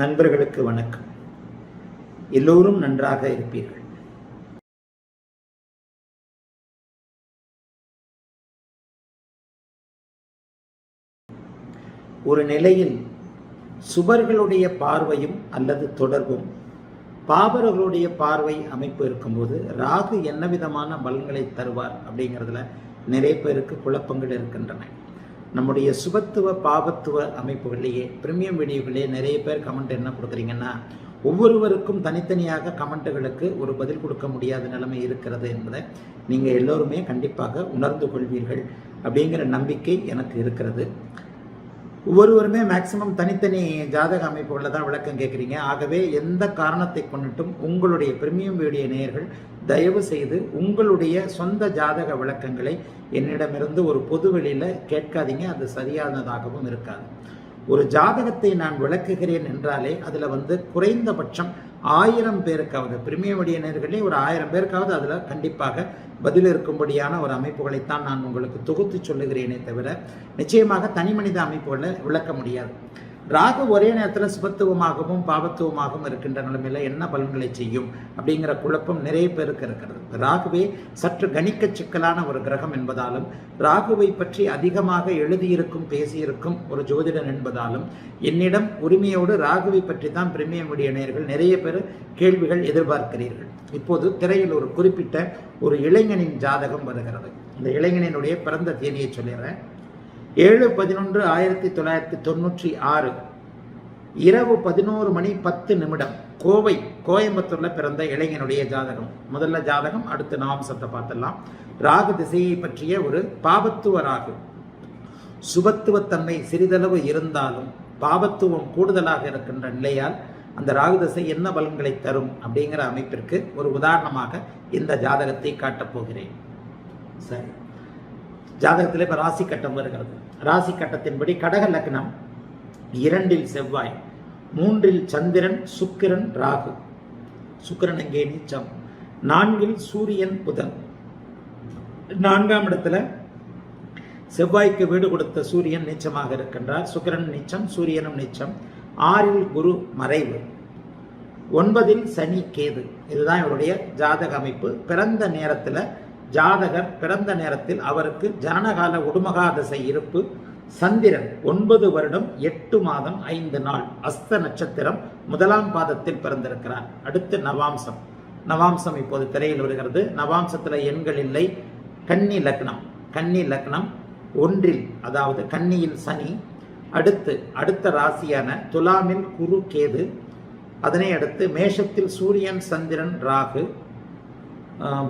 நண்பர்களுக்கு வணக்கம். எல்லோரும் நன்றாக இருப்பீர்கள். ஒரு நிலையில் சுபர்களுடைய பார்வையும் அல்லது தொடர்பும் பாபர்களுடைய பார்வை அமைப்பு இருக்கும்போது ராகு என்ன விதமான பலன்களை தருவார் அப்படிங்கிறதுல நிறைய பேருக்கு குழப்பங்கள் இருக்கின்றன. நம்முடைய சுபத்துவ பாபத்துவ அமைப்புகளிலேயே பிரீமியம் வீடியோக்களே நிறைய பேர் கமெண்ட் என்ன கொடுக்குறீங்கன்னா ஒவ்வொருவருக்கும் தனித்தனியாக கமெண்ட்டுகளுக்கு ஒரு பதில் கொடுக்க முடியாத நிலைமை இருக்கிறது என்பதை நீங்கள் எல்லோருமே கண்டிப்பாக உணர்ந்து கொள்வீர்கள் அப்படிங்கிற நம்பிக்கை எனக்கு இருக்கிறது. ஒவ்வொருவருமே மேக்சிமம் தனித்தனி ஜாதக அமைப்புகளில் தான் விளக்கம் கேட்குறீங்க. ஆகவே எந்த காரணத்தை கொண்டுட்டும் உங்களுடைய பிரீமியம் வீடியோ நேயர்கள் தயவு செய்து உங்களுடைய சொந்த ஜாதக விளக்கங்களை என்னிடமிருந்து ஒரு பொது வெளியில் கேட்காதீங்க. அது சரியானதாகவும் இருக்காது. ஒரு ஜாதகத்தை நான் விளக்குகிறேன் என்றாலே அதில் வந்து குறைந்தபட்சம் ஆயிரம் பேருக்காவது பிரீமியம் வீடியோ ஒரு ஆயிரம் பேருக்காவது அதில் கண்டிப்பாக பதில் இருக்கும்படியான ஒரு அமைப்புகளைத்தான் நான் உங்களுக்கு தொகுத்து சொல்லுகிறேனே தவிர நிச்சயமாக தனி மனித அமைப்புகளை விளக்க முடியாது. ராகு ஒரே நேரத்தில் சுபத்துவமாகவும் பாபத்துவமாகவும் இருக்கின்ற நிலைமையில் என்ன பலன்களை செய்யும் அப்படிங்கிற குழப்பம் நிறைய பேருக்கு இருக்கிறது. ராகுவே சற்று கணிக்க சிக்கலான ஒரு கிரகம் என்பதாலும் ராகுவை பற்றி அதிகமாக எழுதியிருக்கும் பேசியிருக்கும் ஒரு ஜோதிடன் என்பதாலும் என்னிடம் உரிமையோடு ராகுவை பற்றி தான் பிரீமியம் மீடிய நேயர்கள் நிறைய பேர் கேள்விகள் எதிர்பார்க்கிறீர்கள். இப்போது திரையில் ஒரு குறிப்பிட்ட ஒரு இளைஞனின் ஜாதகம் வருகிறது. இந்த இளைஞனினுடைய பிறந்த தேதியை சொல்லிடுறேன். ஏழு பதினொன்று ஆயிரத்தி தொள்ளாயிரத்தி தொண்ணூற்றி ஆறு. இரவு பதினோரு மணி பத்து நிமிடம். கோவை கோயம்புத்தூர்ல பிறந்த இளைஞனுடைய ஜாதகம். முதல்ல ஜாதகம் அடுத்து நாம்சத்தை பார்த்துடலாம். ராகு திசையை பற்றிய ஒரு பாபத்துவ ராகு. சுபத்துவத்தன்மை சிறிதளவு இருந்தாலும் பாபத்துவம் கூடுதலாக இருக்கின்ற நிலையால் அந்த ராகு திசை என்ன பலன்களை தரும் அப்படிங்கிற அமைப்பிற்கு ஒரு உதாரணமாக இந்த ஜாதகத்தை காட்டப் போகிறேன். சரி. ஜாதகத்தில் இப்போ ராசி கட்டம் வருகிறது. ராசி கட்டத்தின்படி கடக லக்னம். இரண்டில் செவ்வாய் மூன்றில் சந்திரன் சுக்கிரன் ராகு. சுக்கிரன் அங்கே நீச்சம். நான்கில் சூரியன் புதன். நான்காம் இடத்துல செவ்வாய்க்கு வீடு கொடுத்த சூரியன் நீச்சமாக இருக்கின்றார். சுக்கிரன் நீச்சம் சூரியனும் நீச்சம். ஆறில் குரு மறைவு. ஒன்பதில் சனி கேது. இதுதான் இவருடைய ஜாதக அமைப்பு. பிறந்த நேரத்தில் ஜாதகர் பிறந்த நேரத்தில் அவருக்கு ஜனனகால உடுமகாதசை இருப்பு சந்திரன் ஒன்பது வருடம் எட்டு மாதம் ஐந்து நாள் அஸ்த நட்சத்திரம் முதலாம் பாதத்தில் பிறந்திருக்கிறார். அடுத்து நவாம்சம். நவாம்சம் இப்போது திரையில் வருகிறது. நவாம்சத்தில் எண்கள் இல்லை. கன்னி லக்னம். கன்னி லக்னம் ஒன்றில் அதாவது கன்னியில் சனி. அடுத்து அடுத்த ராசியான துலாமில் குரு கேது. அதனை அடுத்து மேஷத்தில் சூரியன் சந்திரன் ராகு.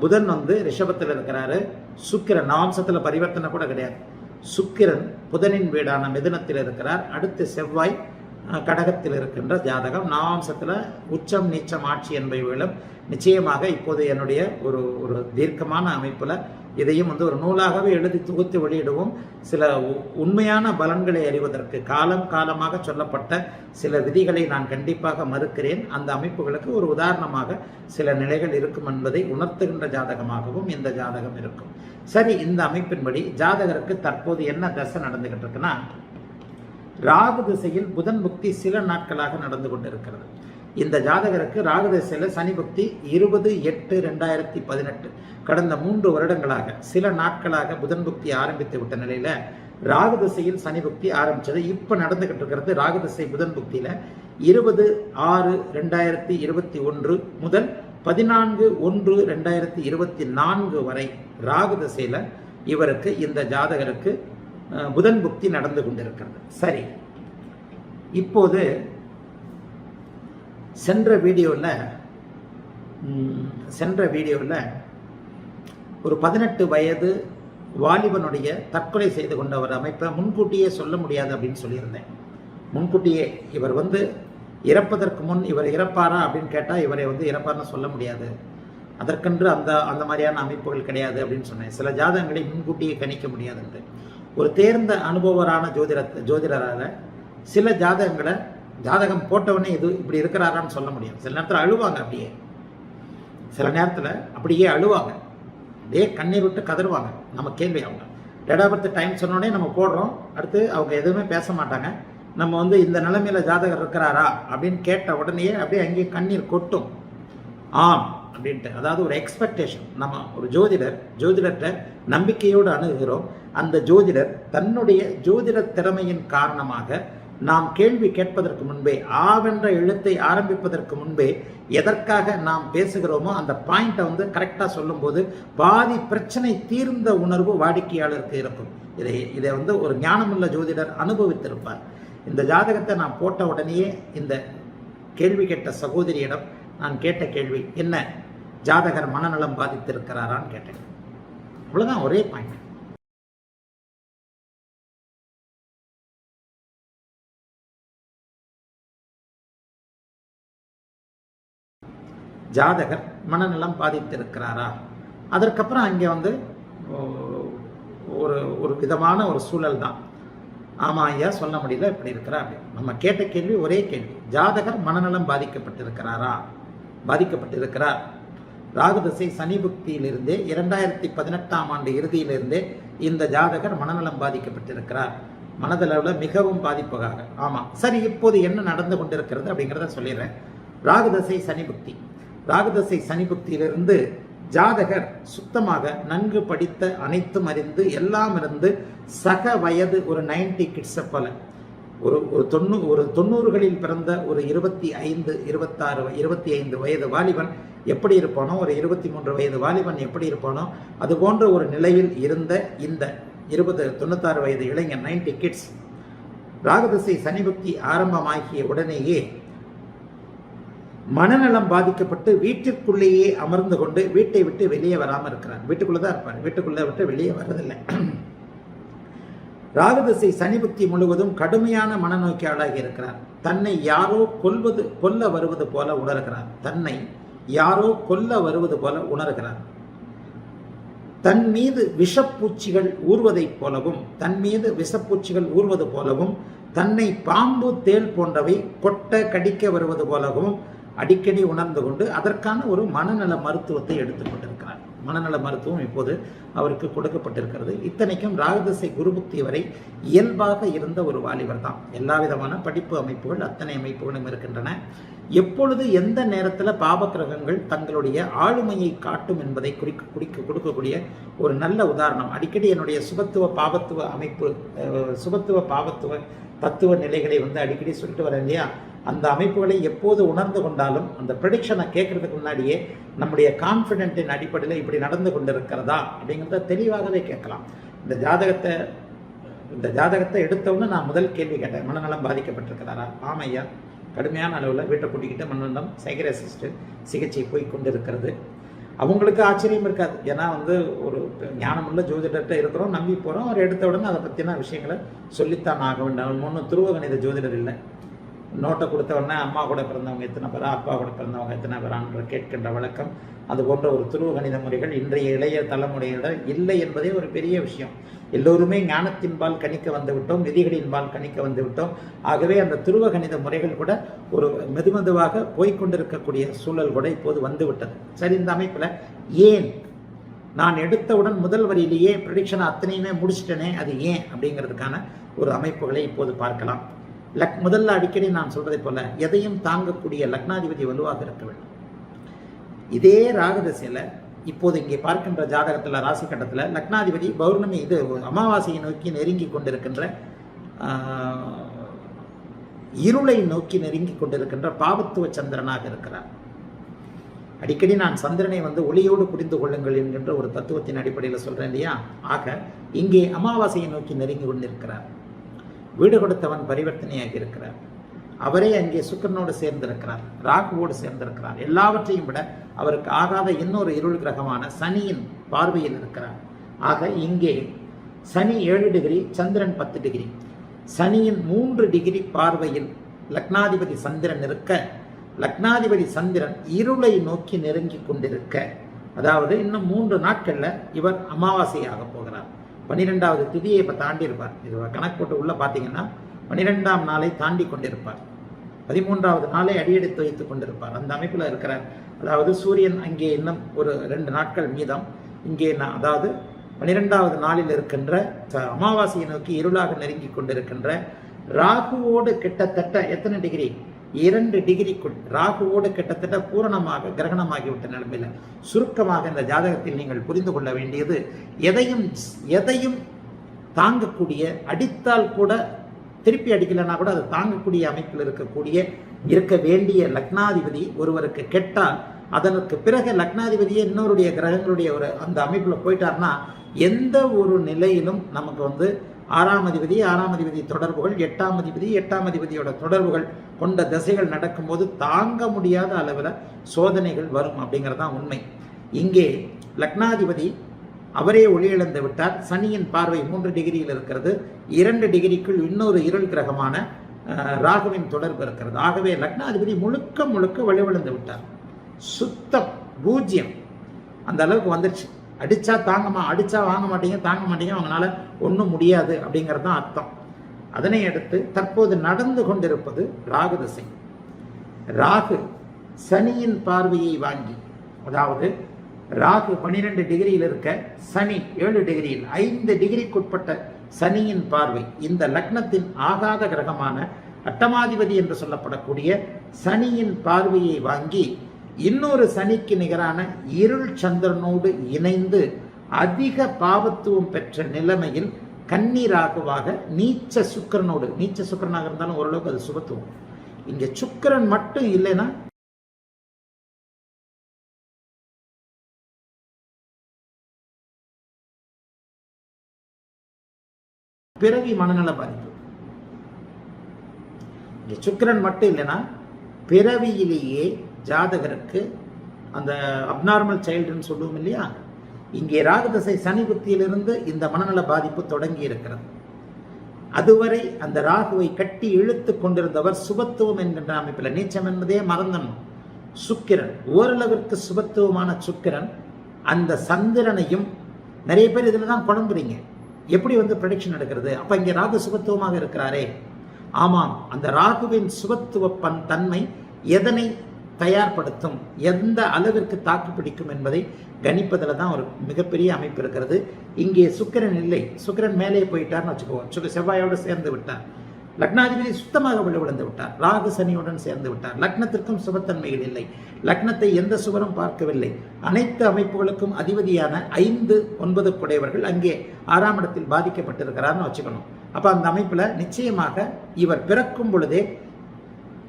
புதன் வந்து ரிஷபத்தில் இருக்கிறாரு. சுக்கிரன் நாம்சத்தில் பரிவர்த்தனை கூட கிடையாது. சுக்கிரன் புதனின் வீடான மிதுனத்தில் இருக்கிறார். அடுத்து செவ்வாய் கடகத்தில் இருக்கின்ற ஜாதகம். நவாம்சத்தில் உச்சம் நீச்சம் ஆட்சி என்பவைகளும் நிச்சயமாக இப்போது என்னுடைய ஒரு ஒரு தீர்க்கமான அமைப்பில் இதையும் வந்து ஒரு நூலாகவே எழுதி தொகுத்து வெளியிடுவோம். சில உண்மையான பலன்களை அறிவதற்கு காலம் காலமாக சொல்லப்பட்ட சில விதிகளை நான் கண்டிப்பாக மறுக்கிறேன். அந்த அமைப்புகளுக்கு ஒரு உதாரணமாக சில நிலைகள் இருக்கும் என்பதை உணர்த்துகின்ற ஜாதகமாகவும் இந்த ஜாதகம் இருக்கும். சரி இந்த அமைப்பின்படி ஜாதகருக்கு தற்போது என்ன தசை நடந்துகிட்டு இருக்குன்னா ராகு திசையில் புதன் புக்தி சில நாட்களாக நடந்து கொண்டிருக்கிறது. இந்த ஜாதகருக்கு ராகுதசையில் சனி பக்தி இருபது எட்டு ரெண்டாயிரத்தி பதினெட்டு. கடந்த மூன்று வருடங்களாக சில நாட்களாக புதன் புக்தி ஆரம்பித்து விட்ட நிலையில் ராகதிசையில் சனி புக்தி ஆரம்பித்தது இப்போ நடந்துகிட்டு இருக்கிறது ராகதிசை புதன் புக்தியில் இருபது ஆறு ரெண்டாயிரத்தி இருபத்தி ஒன்று முதல் பதினான்கு ஒன்று ரெண்டாயிரத்தி இருபத்தி நான்கு வரை ராகதிசையில் இவருக்கு இந்த ஜாதகருக்கு புதன் புக்தி நடந்து கொண்டிருக்கிறது. சரி. இப்போது சென்ற வீடியோவில் சென்ற வீடியோவில் ஒரு பதினெட்டு வயது வாலிபனுடைய தற்கொலை செய்து கொண்ட ஒரு அமைப்பை முன்கூட்டியே சொல்ல முடியாது அப்படின்னு சொல்லியிருந்தேன். முன்கூட்டியே இவர் வந்து இறப்பதற்கு முன் இவர் இறப்பாரா அப்படின்னு கேட்டால் இவரை வந்து இறப்பார்னு சொல்ல முடியாது. அதற்கென்று அந்த அந்த மாதிரியான அமைப்புகள் கிடையாது அப்படின்னு சொன்னேன். சில ஜாதகங்களை முன்கூட்டியே கணிக்க முடியாதுன்ட்டு ஒரு தேர்ந்த அனுபவரான ஜோதிட ஜோதிடரால் சில ஜாதகங்களை ஜாதகம் போட்டவனே இது இப்படி இருக்கிறாரான்னு சொல்ல முடியும் சில நேரத்தில் அழுவாங்க அப்படியே. சில நேரத்தில் அப்படியே அழுவாங்க. அப்படியே கண்ணீர் விட்டு கதறுவாங்க. நம்ம கேள்வி அவங்க. டேட் ஆஃப் பர்த் டைம் சொன்னோடனே நம்ம போடுறோம். அடுத்து அவங்க எதுவுமே பேச மாட்டாங்க. நம்ம வந்து இந்த நிலைமையில் ஜாதகர் இருக்கிறாரா அப்படின்னு கேட்ட உடனே அப்படியே அங்கேயே கண்ணீர் கொட்டும். ஆம் அப்படின்ட்டு. அதாவது ஒரு எக்ஸ்பெக்டேஷன் நம்ம ஒரு ஜோதிடர் ஜோதிடர்கிட்ட நம்பிக்கையோடு அணுகுகிறோம். அந்த ஜோதிடர் தன்னுடைய ஜோதிட திறமையின் காரணமாக நாம் கேள்வி கேட்பதற்கு முன்பே ஆவென்ற எழுத்தை ஆரம்பிப்பதற்கு முன்பே எதற்காக நாம் பேசுகிறோமோ அந்த பாயிண்ட்டை வந்து கரெக்டாக சொல்லும்போது பாதி பிரச்சனை தீர்ந்த உணர்வு வாடிக்கையாளருக்கு இருக்கும். இதை இதை வந்து ஒரு ஞானமுள்ள ஜோதிடர் அனுபவித்திருப்பார். இந்த ஜாதகத்தை நான் போட்ட உடனேயே இந்த கேள்வி கேட்ட சகோதரியிடம் நான் கேட்ட கேள்வி என்ன ஜாதகர் மனநலம் பாதித்திருக்கிறாரான்னு கேட்டேன். அவ்வளோதான் ஒரே பாயிண்ட். ஜாதகர் மனநலம் பாதித்திருக்கிறாரா? அதற்கப்புறம் அங்கே வந்து ஒரு ஒரு விதமான ஒரு சூழல் தான். ஆமாம் ஐயா சொல்ல முடியல இப்படி இருக்கிறா அப்படி நம்ம கேட்ட கேள்வி ஒரே கேள்வி. ஜாதகர் மனநலம் பாதிக்கப்பட்டிருக்கிறாரா? பாதிக்கப்பட்டிருக்கிறார். ராகுதசை சனி புக்தியிலிருந்தே இரண்டாயிரத்தி பதினெட்டாம் ஆண்டு இறுதியிலிருந்தே இந்த ஜாதகர் மனநலம் பாதிக்கப்பட்டிருக்கிறார். மனதளவில் மிகவும் பாதிப்புக்காக. ஆமாம் சரி இப்போது என்ன நடந்து கொண்டிருக்கிறது அப்படிங்கிறத சொல்லிடுறேன். ராகுதசை சனி புக்தி. ராகுதசை சனி புக்தியிலிருந்து ஜாதகர் சுத்தமாக நன்கு படித்த அனைத்தும் அறிந்து எல்லாம் இருந்து சக வயது ஒரு நைன்டி கிட்ஸை போல. ஒரு ஒரு தொண்ணூ ஒரு தொண்ணூறுகளில் பிறந்த ஒரு இருபத்தி ஐந்து இருபத்தாறு இருபத்தி ஐந்து வயது வாலிபன் எப்படி இருப்பானோ ஒரு இருபத்தி மூன்று வயது வாலிபன் எப்படி இருப்பானோ அது போன்ற ஒரு நிலையில் இருந்த இந்த இருபது தொண்ணூத்தாறு வயது இளைஞன் நைன்டி கிட்ஸ் ராகதிசை சனிபக்தி ஆரம்பமாகிய உடனேயே மனநலம் பாதிக்கப்பட்டு வீட்டிற்குள்ளேயே அமர்ந்து கொண்டு வீட்டை விட்டு வெளியே வராமல் இருக்கிறார். வீட்டுக்குள்ளே தான் இருப்பார். வீட்டுக்குள்ளே விட்டு வெளியே வர்றதில்லை. ராகதிசை சனிபுத்தி முழுவதும் கடுமையான மனநோக்கியாளாகி இருக்கிறார். தன்னை யாரோ கொல்வது கொல்ல வருவது போல உணர்கிறார். தன்னை யாரோ கொல்ல வருவது போல உணர்கிறார். தன் மீது விஷப்பூச்சிகள் ஊர்வதைப் போலவும் தன் மீது விஷப்பூச்சிகள் ஊர்வது போலவும் தன்னை பாம்பு தேள் போன்றவை கொட்ட கடிக்க வருவது போலவும் அடிக்கடி உணர்ந்து கொண்டு அதற்கான ஒரு மனநல மருத்துவத்தை எடுத்துக்கொண்டிருக்கிறார் மனநல மருத்துவம் இப்போது அவருக்கு கொடுக்கப்பட்டிருக்கிறது. இத்தனைக்கும் ராகதசை குருபுக்தி வரை இயல்பாக இருந்த ஒரு வாலிபர் தான். எல்லா விதமான படிப்பு அமைப்புகள் அத்தனை அமைப்புகளும் இருக்கின்றன. எப்பொழுது எந்த நேரத்தில் பாபக்கிரகங்கள் தங்களுடைய ஆளுமையை காட்டும் என்பதை குறிக்க குறிக்க கொடுக்கக்கூடிய ஒரு நல்ல உதாரணம். அடிக்கடி என்னுடைய சுபத்துவ பாபத்துவ அமைப்பு சுபத்துவ பாபத்துவ தத்துவ நிலைகளை வந்து அடிக்கடி சொல்லிட்டு வரேன் இல்லையா? அந்த அமைப்புகளை எப்போது உணர்ந்து கொண்டாலும் அந்த ப்ரெடிக்ஷனை கேட்கறதுக்கு முன்னாடியே நம்முடைய கான்ஃபிடென்ட்டின் அடிப்படையில் இப்படி நடந்து கொண்டிருக்கிறதா அப்படிங்கிறத தெளிவாகவே கேட்கலாம். இந்த ஜாதகத்தை இந்த ஜாதகத்தை எடுத்தவுடனே நான் முதல் கேள்வி கேட்டேன். மனநலம் பாதிக்கப்பட்டிருக்கிறாரா? ஆமையா கடுமையான அளவில் வீட்டை கூட்டிக்கிட்டு மனநலம் சைக்கரசிஸ்ட் சிகிச்சை போய் கொண்டிருக்கிறது. அவங்களுக்கு ஆச்சரியம் இருக்காது. ஏன்னா வந்து ஒரு ஞானமுள்ள ஜோதிடர்கிட்ட இருக்கிறோம் நம்பி போகிறோம் அவர் எடுத்த உடனே அதை பற்றின விஷயங்களை சொல்லித்தான் ஆக வேண்டும். ஒன்றும் துருவ கணித ஜோதிடர் இல்லை. நோட்டை கொடுத்த உடனே அம்மா கூட பிறந்தவங்க எத்தனை பேரா அப்பா கூட பிறந்தவங்க எத்தனை பேரான்ற கேட்கின்ற வழக்கம். அது போன்ற ஒரு துருவ கணித முறைகள் இன்றைய இளைய தலைமுறையினர் இல்லை என்பதே ஒரு பெரிய விஷயம். எல்லோருமே ஞானத்தின்பால் கணிக்க வந்துவிட்டோம் விதிகளின்பால் கணிக்க வந்துவிட்டோம். ஆகவே அந்த துருவ கணித முறைகள் கூட ஒரு மெதுமெதுவாக போய்க்கொண்டிருக்கக்கூடிய சூழல் கூட இப்போது வந்துவிட்டது. சரி இந்த அமைப்பில் ஏன் நான் எடுத்தவுடன் முதல் வரியிலேயே ப்ரடிக்ஷன் அத்தனையுமே முடிச்சிட்டேனே அது ஏன் அப்படிங்கிறதுக்கான ஒரு அமைப்புகளை இப்போது பார்க்கலாம். லக் முதல்ல அடிக்கடி நான் சொல்றதை போல எதையும் தாங்கக்கூடிய லக்னாதிபதி வலுவாக இருக்க வேண்டும். இதே ராகதசையில் இப்போது இங்கே பார்க்கின்ற ஜாதகத்தில் ராசி கட்டத்தில் லக்னாதிபதி பௌர்ணமி இது அமாவாசையை நோக்கி நெருங்கி கொண்டிருக்கின்ற இருளை நோக்கி நெருங்கி கொண்டிருக்கின்ற பாவத்துவ சந்திரனாக இருக்கிறார். அடிக்கடி நான் சந்திரனை வந்து ஒளியோடு புரிந்து கொள்ளுங்கள் என்கின்ற ஒரு தத்துவத்தின் அடிப்படையில் சொல்றேன் இல்லையா? ஆக இங்கே அமாவாசையை நோக்கி நெருங்கி கொண்டிருக்கிறார். வீடு கொடுத்தவன் பரிவர்த்தனையாகி இருக்கிறார். அவரே அங்கே சுக்கிரனோடு சேர்ந்திருக்கிறார் ராகுவோடு சேர்ந்திருக்கிறார். எல்லாவற்றையும் விட அவருக்கு ஆகாத இன்னொரு இருள் கிரகமான சனியின் பார்வையில் இருக்கிறார். ஆக இங்கே சனி ஏழு டிகிரி சந்திரன் பத்து டிகிரி. சனியின் மூன்று டிகிரி பார்வையில் லக்னாதிபதி சந்திரன் இருக்க லக்னாதிபதி சந்திரன் இருளை நோக்கி நெருங்கி கொண்டிருக்க அதாவது இன்னும் மூன்று நாட்களில் இவர் அமாவாசையாக போகிறார். பன்னிரெண்டாவது திதியை இப்போ தாண்டி இருப்பார் இது கணக்கு போட்டு உள்ள பார்த்தீங்கன்னா பன்னிரெண்டாம் நாளை தாண்டி கொண்டிருப்பார். பதிமூன்றாவது நாளை அடியெடுத்து வைத்துக் கொண்டிருப்பார். அந்த அமைப்பில் இருக்கிறார் அதாவது சூரியன் அங்கே இன்னும் ஒரு ரெண்டு நாட்கள் மீதம் இங்கே நான் அதாவது பன்னிரெண்டாவது நாளில் இருக்கின்ற அமாவாசையை நோக்கி இருளாக நெருங்கி கொண்டிருக்கின்ற ராகுவோடு கிட்டத்தட்ட எத்தனை டிகிரி இரண்டு டிகிரிக்குள் ராகுவோடு கிட்டத்தட்ட பூரணமாக கிரகணமாகிவிட்ட நிலைமையில் சுருக்கமாக இந்த ஜாதகத்தில் நீங்கள் புரிந்து கொள்ள வேண்டியது எதையும் எதையும் தாங்கக்கூடிய அடித்தால் கூட திருப்பி அடிக்கலைன்னா கூட அது தாங்கக்கூடிய அமைப்பில் இருக்கக்கூடிய இருக்க வேண்டிய லக்னாதிபதி ஒருவருக்கு கெட்டால் அதற்கு பிறகு லக்னாதிபதியே இன்னொருடைய கிரகங்களுடைய ஒரு அந்த அமைப்பில் போயிட்டார்னா எந்த ஒரு நிலையிலும் நமக்கு வந்து ஆறாம் அதிபதி ஆறாம் அதிபதி தொடர்புகள் எட்டாம் அதிபதி எட்டாம் அதிபதியோட தொடர்புகள் கொண்ட திசைகள் நடக்கும்போது தாங்க முடியாத அளவில் சோதனைகள் வரும் அப்படிங்கிறது தான் உண்மை. இங்கே லக்னாதிபதி அவரே ஒளியிழந்து விட்டார். சனியின் பார்வை மூன்று டிகிரியில் இருக்கிறது. இரண்டு டிகிரிக்குள் இன்னொரு இருள் கிரகமான ராகுவின் தொடர்பு இருக்கிறது. ஆகவே லக்னாதிபதி முழுக்க முழுக்க வலுவிழந்து விட்டார். சுத்தம் பூஜ்யம். அந்த அளவுக்கு வந்துருச்சு. அடிச்சா தாங்கமா அடிச்சா வாங்க மாட்டீங்க தாங்க மாட்டீங்க அவங்களால ஒன்றும் முடியாது அப்படிங்கிறது தான் அர்த்தம். அதனை அடுத்து தற்போது நடந்து கொண்டிருப்பது ராகு திசை ராகு சனியின் பார்வையை வாங்கி அதாவது ராகு பன்னிரெண்டு டிகிரியில் இருக்க சனி ஏழு டிகிரியில் ஐந்து டிகிரிக்குட்பட்ட சனியின் பார்வை இந்த லக்னத்தின் ஆகாத கிரகமான அட்டமாதிபதி என்று சொல்லப்படக்கூடிய சனியின் பார்வையை வாங்கி இன்னொரு சனிக்கு நிகரான இருள் சந்திரனோடு இணைந்து அதிக பாவத்துவம் பெற்ற நிலைமையில் கன்னி ராகுவாக நீச்ச சுக்கிரனோடு நீச்ச சுக்கிரனாக இருந்தாலும் ஓரளவுக்கு அது சுபத்துவம். இங்க சுக்கிரன் மட்டும் இல்லைன்னா பிறவி மனநல பாதிப்பு. இங்க சுக்கிரன் மட்டும் இல்லைன்னா பிறவியிலேயே ஜாதகருக்கு அந்த அப்நார்மல் சைல்டுன்னு சொல்லுவோம் இல்லையா? இங்கே ராகுதசை சனி புத்தியிலிருந்து இந்த மனநல பாதிப்பு தொடங்கி இருக்கிறது. அதுவரை அந்த ராகுவை கட்டி இழுத்து கொண்டிருந்தவர் சுபத்துவம் என்கின்ற அமைப்பில் நீச்சம் என்பதே மறந்தணும் சுக்கிரன் ஓரளவிற்கு சுபத்துவமான சுக்கிரன் அந்த சந்திரனையும் நிறைய பேர் இதில் தான் குழம்புறீங்க. எப்படி வந்து ப்ரடிக்ஷன் எடுக்கிறது? அப்போ இங்கே ராகு சுபத்துவமாக இருக்கிறாரே. ஆமாம் அந்த ராகுவின் சுபத்துவ பன் தன்மை எதனை தயார்படுத்தும் எந்த அளவிற்கு தாக்கு பிடிக்கும் என்பதை கணிப்பதில் தான் ஒரு மிகப்பெரிய அமைப்பு இருக்கிறது. இங்கே சுக்கிரன் இல்லை. சுக்கிரன் மேலே போயிட்டார்னு வச்சுக்குவோம் சுக செவ்வாயோடு சேர்ந்து விட்டார். லக்னாதிபதி சுத்தமாக விழுந்து விட்டார். ராகு சனியுடன் சேர்ந்து விட்டார். லக்னத்திற்கும் சுபத்தன்மைகள் இல்லை. லக்னத்தை எந்த சுவரும் பார்க்கவில்லை. அனைத்து அமைப்புகளுக்கும் அதிபதியான ஐந்து ஒன்பது குடையவர்கள் அங்கே ஆறாம் இடத்தில் பாதிக்கப்பட்டிருக்கிறார்னு வச்சுக்கணும். அப்போ அந்த அமைப்புல நிச்சயமாக இவர் பிறக்கும் பொழுதே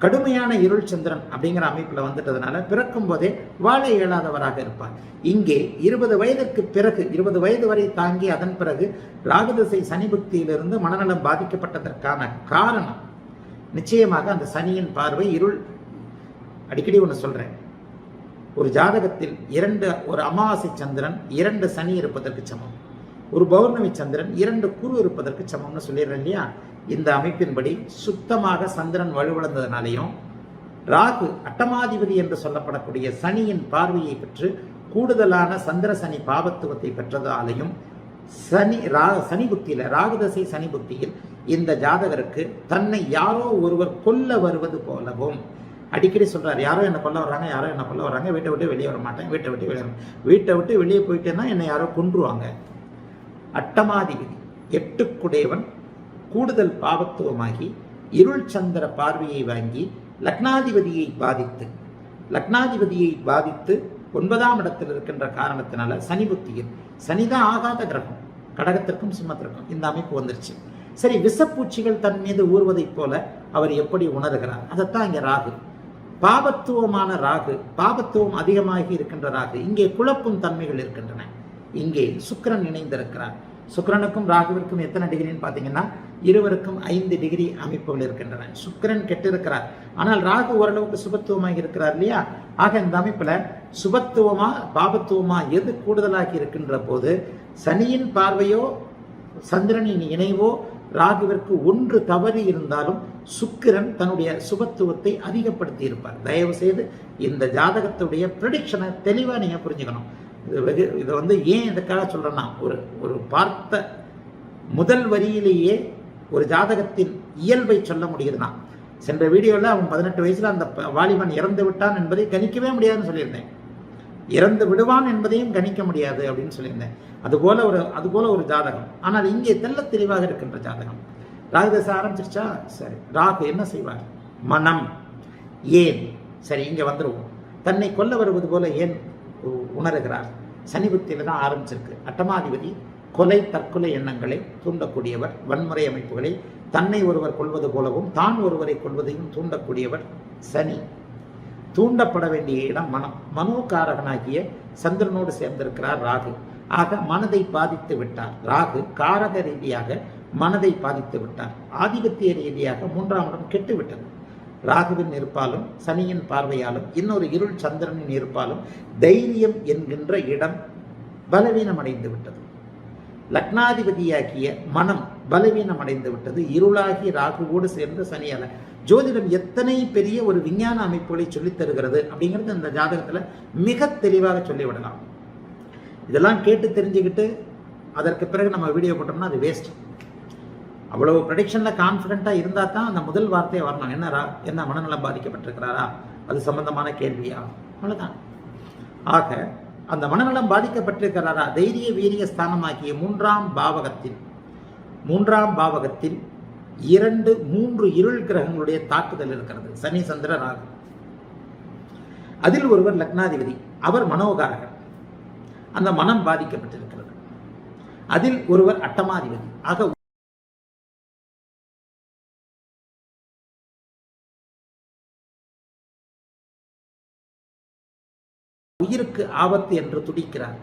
கடுமையான இருள் சந்திரன் அப்படிங்கிற அமைப்பில் வந்துட்டதுனால பிறக்கும் போதே வாழ இயலாதவராக இருப்பார். இங்கே இருபது வயதுக்கு பிறகு இருபது வயது வரை தாங்கி அதன் பிறகு ராகுதசை சனி புக்தியிலிருந்து மனநலம் பாதிக்கப்பட்டதற்கான காரணம் நிச்சயமாக அந்த சனியின் பார்வை இருள். அடிக்கடி ஒன்று சொல்கிறேன் ஒரு ஜாதகத்தில் இரண்டு ஒரு அமாவாசை சந்திரன் இரண்டு சனி இருப்பதற்கு சமம். ஒரு பௌர்ணமி சந்திரன் இரண்டு குரு இருப்பதற்கு சமம்னு சொல்லிடுறேன் இல்லையா? இந்த அமைப்பின்படி சுத்தமாக சந்திரன் வலுவிழந்ததுனாலையும் ராகு அட்டமாதிபதி என்று சொல்லப்படக்கூடிய சனியின் பார்வையை பெற்று கூடுதலான சந்திர சனி பாவத்துவத்தை பெற்றதாலையும் சனி ரா சனி புத்தியில் ராகுதசை சனி புத்தியில் இந்த ஜாதகருக்கு தன்னை யாரோ ஒருவர் கொல்ல வருவது போலவும். அடிக்கடி சொல்கிறார் யாரோ என்னை கொல்ல வர்றாங்க யாரோ என்னை கொல்ல வர்றாங்க வீட்டை விட்டு வெளியே வர மாட்டேன் வீட்டை விட்டு வெளியே வீட்டை விட்டு வெளியே போயிட்டேன்னா என்னை யாரோ கொன்றுவாங்க. அட்டமாதிபதி எட்டுக்குடையவன் கூடுதல் பாவத்துவமாகி இருள் சந்திர பார்வையை வாங்கி லக்னாதிபதியை பாதித்து லக்னாதிபதியை பாதித்து ஒன்பதாம் இடத்தில் இருக்கின்ற காரணத்தினால சனி புத்தியில் சனிதான் ஆகாத கிரகம் கடகத்திற்கும் சிம்மத்திற்கும் இந்த அமைப்பு வந்துருச்சு. சரி விஷப்பூச்சிகள் தன் மீது ஊறுவதைப் போல அவர் எப்படி உணர்கிறார்? அதைத்தான் இங்க ராகு. பாபத்துவமான ராகு பாபத்துவம் அதிகமாகி இருக்கின்ற ராகு இங்கே குழப்பும் தன்மைகள் இருக்கின்றன. இங்கே சுக்கிரன் இணைந்திருக்கிறார். சுக்கிரனுக்கும் ராகுவிற்கும் எத்தனை டிகிரின்னு பார்த்தீங்கன்னா இருவருக்கும் ஐந்து டிகிரி அமைப்புகள் இருக்கின்றன. சுக்கிரன் கெட்டிருக்கிறார். ஆனால் ராகு ஓரளவுக்கு சுபத்துவமாக இருக்கிறார் இல்லையா? ஆக இந்த அமைப்புல சுபத்துவமா பாபத்துவமா எது கூடுதலாகி இருக்கின்ற போது சனியின் பார்வையோ சந்திரனின் இணைவோ ராகுவிற்கு ஒன்று தவறி இருந்தாலும் சுக்கிரன் தன்னுடைய சுபத்துவத்தை அதிகப்படுத்தி இருப்பார் தயவு செய்து இந்த ஜாதகத்துடைய ப்ரிடிக்ஷனை தெளிவாக நீங்கள் புரிஞ்சுக்கணும். இது வெகு இதை வந்து ஏன் இதுக்காக சொல்கிறேன்னா ஒரு ஒரு பார்த்த முதல் வரியிலேயே ஒரு ஜாதகத்தின் இயல்பை சொல்ல முடியுதுன்னா. சென்ற வீடியோவில் அவன் பதினெட்டு வயசில் அந்த ப- வாலிபன் இறந்து விட்டான் என்பதை கணிக்கவே முடியாதுன்னு சொல்லியிருந்தேன். இறந்து விடுவான் என்பதையும் கணிக்க முடியாது அப்படின்னு சொல்லியிருந்தேன். அதுபோல ஒரு அதுபோல ஒரு ஜாதகம். ஆனால் இங்கே தெல்ல தெளிவாக இருக்கின்ற ஜாதகம். ராகு தசை ஆரம்பிச்சிருச்சா? சரி. ராகு என்ன செய்வார்? மனம். ஏன்? சரி இங்கே வந்துடுவோம் தன்னை கொல்ல வருவது போல ஏன் உணர்கிறார். சனி புத்தியில தான் ஆரம்பிச்சிருக்கு. அட்டமாதிபதி கொலை தற்கொலை எண்ணங்களை தூண்டக்கூடியவர் வன்முறை அமைப்புகளை தன்னை ஒருவர் கொள்வது போலவும் தான் ஒருவரை கொள்வதையும் தூண்டக்கூடியவர் சனி. தூண்டப்பட வேண்டிய இடம் மனம். மனோகாரகனாகிய சந்திரனோடு சேர்ந்திருக்கிறார் ராகு. ஆக மனதை பாதித்து விட்டார். ராகு காரக ரீதியாக மனதை பாதித்து விட்டார். ஆதிபத்திய ரீதியாக மூன்றாம் இடம் கெட்டுவிட்டது. ராகுவின் இருப்பாலும் சனியின் பார்வையாலும் இன்னொரு இருள் சந்திரனின் இருப்பாலும் தைரியம் என்கின்ற இடம் பலவீனமடைந்து விட்டது லக்னாதிபதியாகிய மனம் பலவீனம் அடைந்து விட்டது இருளாகி ராகுவோடு சேர்ந்த சனியால ஜோதிடம் எத்தனை பெரிய ஒரு விஞ்ஞான அமைப்புகளை சொல்லித் தருகிறது அப்படிங்கிறது இந்த ஜாதகத்தில் மிக தெளிவாக சொல்லிவிடலாம். இதெல்லாம் கேட்டு தெரிஞ்சுக்கிட்டு அதற்கு பிறகு நம்ம வீடியோ போட்டோம்னா அது வேஸ்ட் அவ்வளவு ப்ரடிக்ஷனில் கான்ஃபிடென்ட்டா இருந்தால் தான் அந்த முதல் வார்த்தையை வரணும். என்னரா என்ன மனநலம் பாதிக்கப்பட்டிருக்கிறாரா? அது சம்பந்தமான கேள்வியா? அவ்வளோதான் ஆக அந்த மனநலம் பாதிக்கப்பட்டிருக்கிறாரா? தைரிய வீரிய ஸ்தானமாகிய மூன்றாம் பாவகத்தில் மூன்றாம் பாவகத்தில் இரண்டு மூன்று இருள் கிரகங்களுடைய தாக்குதல் இருக்கிறது. சனி சந்திர ராகு. அதில் ஒருவர் லக்னாதிபதி. அவர் மனோகாரகர். அந்த மனம் பாதிக்கப்பட்டிருக்கிறது. அதில் ஒருவர் அட்டமாதிபதி. ஆக உயிருக்கு ஆபத்து என்று துடிக்கிறார்.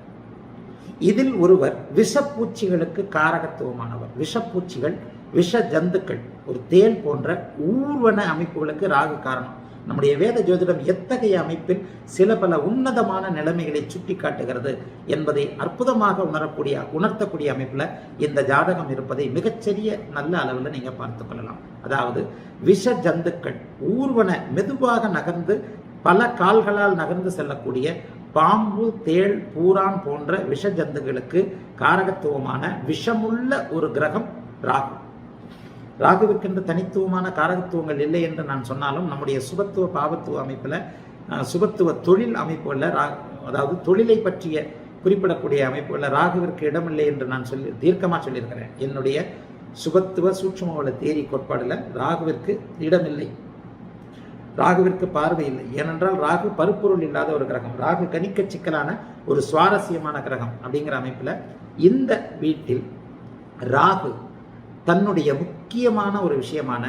இதில் ஒருவர் விஷப்பூச்சிகளுக்கு காரகத்துவமானவர். விஷப்பூச்சிகள் விஷ ஜந்துக்கள் ஒரு தேல் போன்ற ஊர்வன அமைப்புகளுக்கு ராகு காரணம். நம்முடைய வேத ஜோதிடம் எத்தகைய அமைப்பில் சில பல உன்னதமான நிலைமைகளை சுட்டி காட்டுகிறது என்பதை அற்புதமாக உணரக்கூடிய உணர்த்தக்கூடிய அமைப்பில் இந்த ஜாதகம் இருப்பதை மிகச்சிறிய நல்ல அளவில் நீங்கள் பார்த்து கொள்ளலாம். அதாவது விஷ ஜந்துக்கள் ஊர்வன மெதுவாக நகர்ந்து பல கால்களால் நகர்ந்து செல்லக்கூடிய பாம்பு தேள் பூரான் போன்ற விஷ ஜந்துகளுக்கு காரகத்துவமான விஷமுள்ள ஒரு கிரகம் ராகு. ராகுவிற்கென்று தனித்துவமான காரகத்துவங்கள் இல்லை என்று நான் சொன்னாலும் நம்முடைய சுபத்துவ பாவத்துவ அமைப்பில் சுபத்துவ தொழில் அமைப்புகளில் ரா அதாவது தொழிலை பற்றிய குறிப்பிடக்கூடிய அமைப்புகளில் ராகுவிற்கு இடமில்லை என்று நான் சொல்லி தீர்க்கமாக சொல்லியிருக்கிறேன். என்னுடைய சுபத்துவ சூட்சமவள தேரி கோட்பாடில் ராகுவிற்கு இடமில்லை. ராகுவிற்கு பார்வை இல்லை. ஏனென்றால் ராகு பருப்பொருள் இல்லாத ஒரு கிரகம். ராகு கணிக்க சிக்கலான ஒரு சுவாரஸ்யமான கிரகம் அப்படிங்கிற அமைப்பில் இந்த வீட்டில் ராகு தன்னுடைய முக்கியமான ஒரு விஷயமான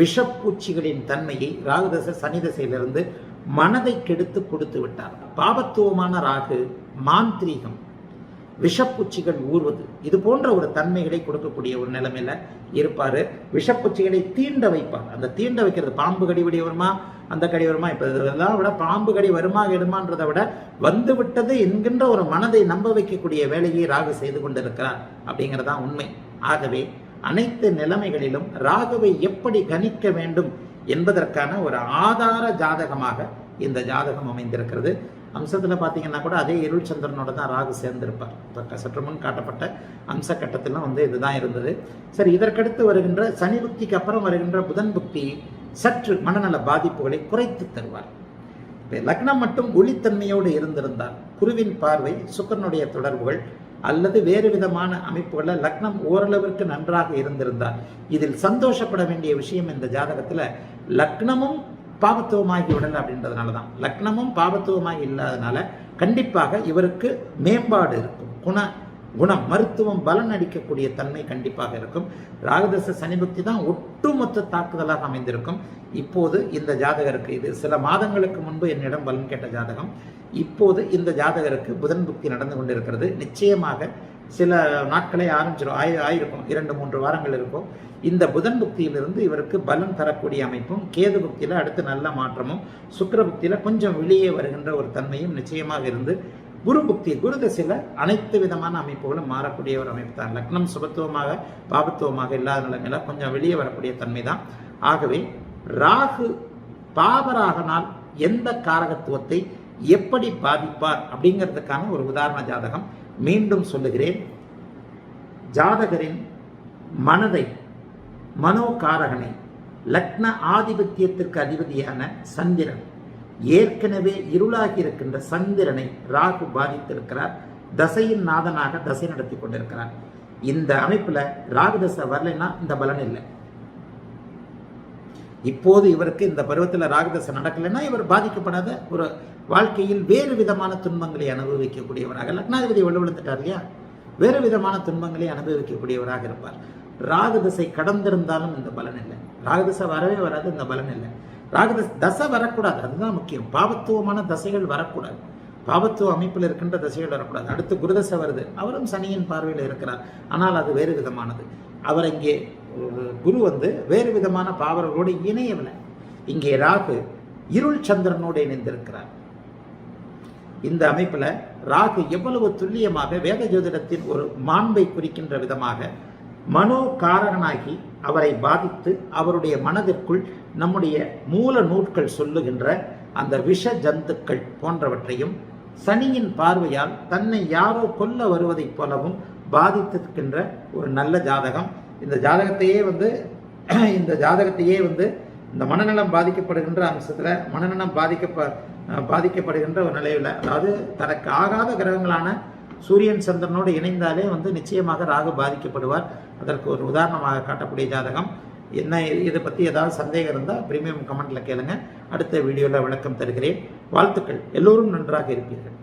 விஷப்பூச்சிகளின் தன்மையை ராகுதச சனி தசையிலிருந்து மனதை கெடுத்து கொடுத்து விட்டார். பாபத்துவமான ராகு மாந்திரீகம். விஷப்பூச்சிகள் ஊர்வது இது போன்ற ஒரு தன்மைகளை கொடுக்கக்கூடிய ஒரு நிலைமையில இருப்பாரு. விஷப்பூச்சிகளை தீண்ட வைப்பார். அந்த தீண்ட வைக்கிறது பாம்பு கடி வடி வருமா? அந்த கடி வருமா? இப்ப இதெல்லாம் விட பாம்பு கடி வருமா எடுமான்றதை விட வந்து விட்டது என்கின்ற ஒரு மனதை நம்ப வைக்கக்கூடிய வேலையை ராகு செய்து கொண்டிருக்கிறார் அப்படிங்கறதுதான் உண்மை. ஆகவே அனைத்து நிலைமைகளிலும் ராகுவை எப்படி கணிக்க வேண்டும் என்பதற்கான ஒரு ஆதார ஜாதகமாக இந்த ஜாதகம் அமைந்திருக்கிறது. அம்சத்தில் பார்த்தீங்கன்னா கூட அதே இருள் சந்திரனோட தான் ராகு சேர்ந்திருப்பார். இப்போ சற்று முன் காட்டப்பட்ட அம்ச கட்டத்திலும் வந்து இதுதான் இருந்தது. சரி இதற்கடுத்து வருகின்ற சனி புக்திக்கு அப்புறம் வருகின்ற புதன் புக்தி சற்று மனநல பாதிப்புகளை குறைத்து தருவார். இப்போ லக்னம் மட்டும் ஒளித்தன்மையோடு இருந்திருந்தால் குருவின் பார்வை சுக்கரனுடைய தொடர்புகள் அல்லது வேறு விதமான அமைப்புகளில் லக்னம் ஓரளவிற்கு நன்றாக இருந்திருந்தால் இதில் சந்தோஷப்பட வேண்டிய விஷயம் இந்த ஜாதகத்தில் லக்னமும் பாபத்துவமாகி விடலை அப்படின்றதுனால தான் லக்னமும் பாபத்துவமாகி இல்லாதனால கண்டிப்பாக இவருக்கு மேம்பாடு இருக்கும். குண குணம் மருத்துவம் பலன் அடிக்கக்கூடிய தன்மை கண்டிப்பாக இருக்கும். ராகதச சனிபக்தி தான் ஒட்டுமொத்த தாக்குதலாக அமைந்திருக்கும். இப்போது இந்த ஜாதகருக்கு இது சில மாதங்களுக்கு முன்பு என்னிடம் பலன் கேட்ட ஜாதகம். இப்போது இந்த ஜாதகருக்கு புதன் புக்தி நடந்து கொண்டிருக்கிறது. நிச்சயமாக சில நாட்களே ஆரம்பிச்சிடும் ஆயி ஆயிருக்கும். இரண்டு மூன்று வாரங்கள் இருக்கும். இந்த புதன் புக்தியிலிருந்து இவருக்கு பலம் தரக்கூடிய அமைப்பும் கேது புக்தியில் அடுத்து நல்ல மாற்றமும் சுக்கர புக்தியில் கொஞ்சம் வெளியே வருகின்ற ஒரு தன்மையும் நிச்சயமாக இருந்து குரு புக்தி குரு தசையில் அனைத்து விதமான அமைப்புகளும் மாறக்கூடிய ஒரு அமைப்பு தான் லக்னம் சுபத்துவமாக பாபத்துவமாக இல்லாத நிலைமையில கொஞ்சம் வெளியே வரக்கூடிய தன்மை தான் ஆகவே ராகு பாபராகனால் எந்த காரகத்துவத்தை எப்படி பாதிப்பார் அப்படிங்கிறதுக்கான ஒரு உதாரண ஜாதகம் மீண்டும் சொல்லுகிறேன். ஜாதகரின் மனதை மனோகாரகனை லக்ன ஆதிபத்தியத்திற்கு அதிபதியான சந்திரன். ஏற்கனவே இருளாகி இருக்கின்ற சந்திரனை ராகு பாதித்திருக்கிறார். தசையின் நாதனாக தசை நடத்தி கொண்டிருக்கிறார். இந்த அமைப்புல ராகுதசை வரலைன்னா இந்த பலன் இல்லை. இப்போது இவருக்கு இந்த பருவத்தில் ராகுதசை நடக்கலைன்னா இவர் பாதிக்கப்படாத ஒரு வாழ்க்கையில் வேறு விதமான துன்பங்களை அனுபவிக்கக்கூடியவராக லக்னாதிபதி விழுவிழுத்துட்டார் இல்லையா? வேறு விதமான துன்பங்களை அனுபவிக்கக்கூடியவராக இருப்பார். ராகதசை கடந்திருந்தாலும் இந்த பலன் இல்லை. ராகதசை வரவே வராது இந்த பலன் இல்லை. ராகுதசை தசை வரக்கூடாது. அதுதான் முக்கியம். பாவத்துவமான தசைகள் வரக்கூடாது. பாவத்துவ அமைப்பில் இருக்கின்ற தசைகள் வரக்கூடாது. அடுத்து குருதசை வருது. அவரும் சனியின் பார்வையில் இருக்கிறார். ஆனால் அது வேறு விதமானது. அவர் இங்கே குரு வந்து வேறு விதமான பாவர்களோடு இணையவில்லை. இங்கே ராகு இருள் சந்திரனோடு இணைந்திருக்கிறார். இந்த அமைப்பில் ராகு எவ்வளவு துல்லியமாக வேத ஜோதிடத்தின் ஒரு மாண்பை குறிக்கின்ற விதமாக மனோகாரகனாகி அவரை பாதித்து அவருடைய மனதிற்குள் நம்முடைய மூல நூட்கள் சொல்லுகின்ற அந்த விஷ ஜந்துக்கள் போன்றவற்றையும் சனியின் பார்வையால் தன்னை யாரோ கொல்ல வருவதைப் போலவும் பாதித்திருக்கின்ற ஒரு நல்ல ஜாதகம். இந்த ஜாதகத்தையே வந்து இந்த ஜாதகத்தையே வந்து இந்த மனநலம் பாதிக்கப்படுகின்ற அம்சத்தில் மனநலம் பாதிக்கப்ப பாதிக்கப்படுகின்ற ஒரு நிலையில் அதாவது தனக்கு ஆகாத கிரகங்களான சூரியன் சந்திரனோடு இணைந்தாலே வந்து நிச்சயமாக ராகு பாதிக்கப்படுவார். அதற்கு ஒரு உதாரணமாக காட்டக்கூடிய ஜாதகம். என்ன இதை பற்றி ஏதாவது சந்தேகம் இருந்தால் பிரீமியம் கமெண்ட்டில் கேளுங்க. அடுத்த வீடியோவில் விளக்கம் தருகிறேன். வாழ்த்துக்கள். எல்லோரும் நன்றாக இருப்பீர்கள்.